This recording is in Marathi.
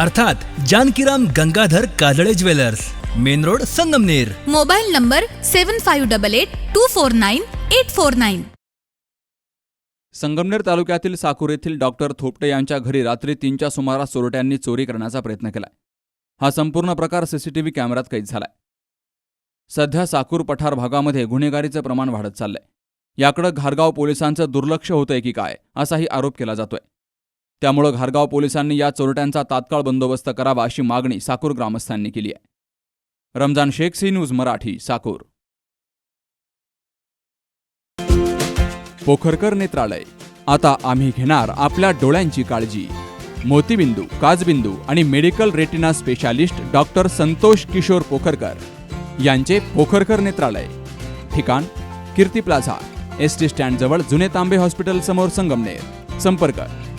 अर्थात Jankiram Gangadhar Kajale jewellers main road Sangamner. Mobile number seven five double eight two four nine eight four nine. Sangamner तालुक्यातील साकूर येथील डॉक्टर थोपटे यांच्या घरी रात्री तीनच्या सुमारास चोरट्यांनी चोरी करण्याचा प्रयत्न केलाय. हा संपूर्ण प्रकार सीसीटीव्ही कॅमेऱ्यात कैद झालाय. सध्या साकूर पठार भागामध्ये गुन्हेगारीचं प्रमाण वाढत चाललंय. याकडे घारगाव पोलिसांचं दुर्लक्ष होतंय की काय असाही आरोप केला जातोय. त्यामुळं घारगाव पोलिसांनी या चोरट्यांचा तात्काळ बंदोबस्त करावा अशी मागणी साकूर ग्रामस्थांनी केली आहे. Ramzan Shaikh C news Marathi Sakur. Pokharkar Netralaya. आता आम्ही घेणार आपल्या डोळ्यांची काळजी. मोतीबिंदू काजबिंदू आणि medical retina specialist doctor Santosh Kishor Pokharkar यांचे पोखरकर नेत्रालय. ठिकाण Kirti plaza S T stand जवळ जुने तांबे हॉस्पिटल समोर संगमनेर. संपर्क